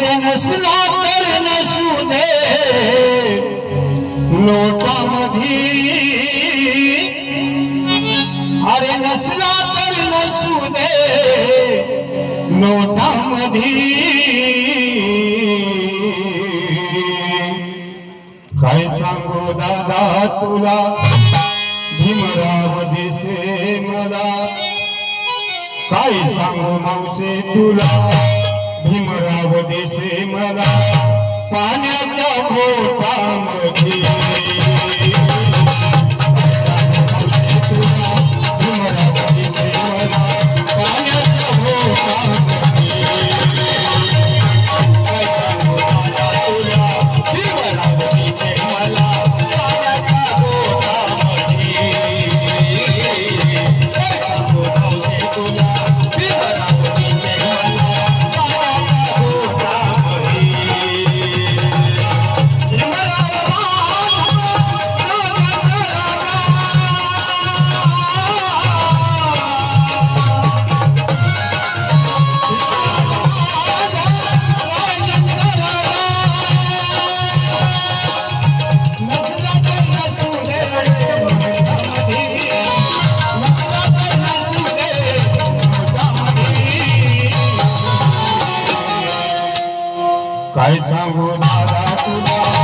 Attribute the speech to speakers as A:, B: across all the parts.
A: अरे नसला तर नसू दे लोटामधी अरे नसला तर नसू दे नोटामधी काय सांगू दादा तुला भीमराव दिसे मला काय सांगू मावसे तुला भीमराव देशे मला पाण्याच्या पोटामध्ये काय सांगू दादा तुला?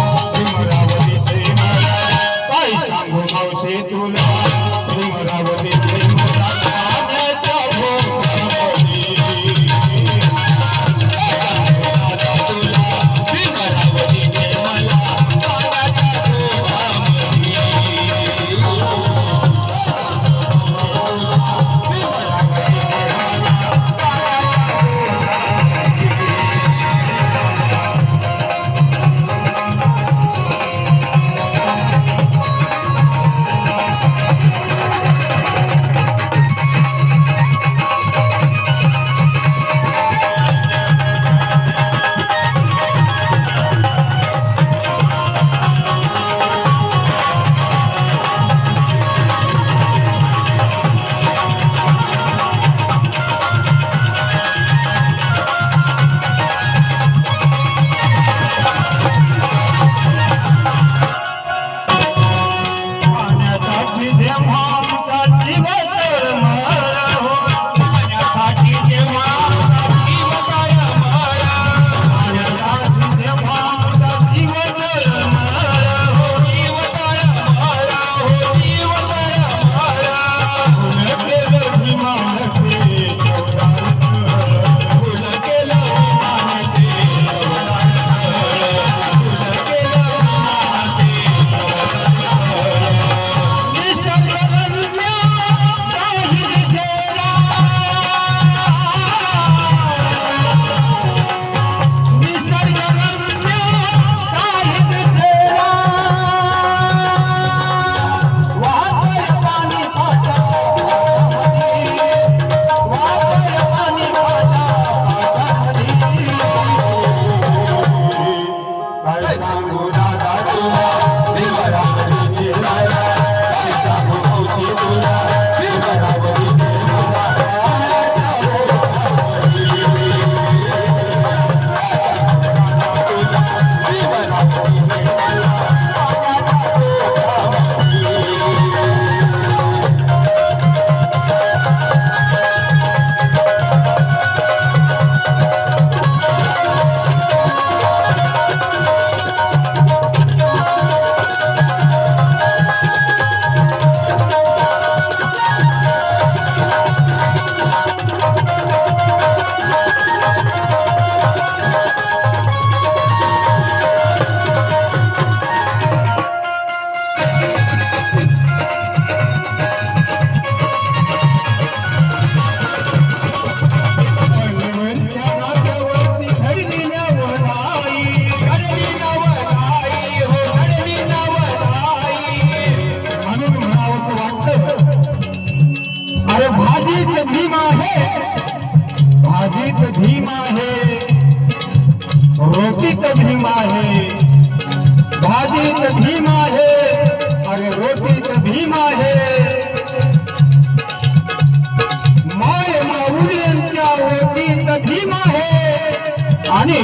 A: भीम आहे भाजीत भीम आहे आणि रोटीच भीम आहे माय माऊलींच्या रोटीत भीम आहे आणि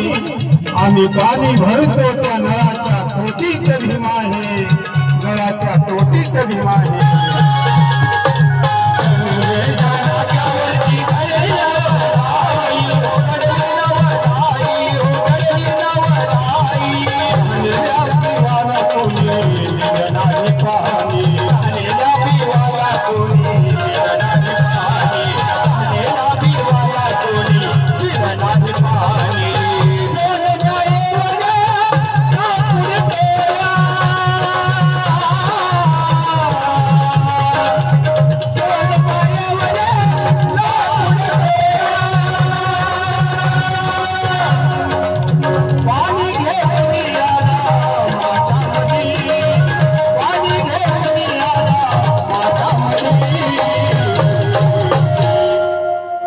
A: आम्ही पाणी भरतो त्या नळाच्या तोटीत भीम आहे नळाच्या तोटीत भीम आहे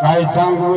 A: काय सांगू?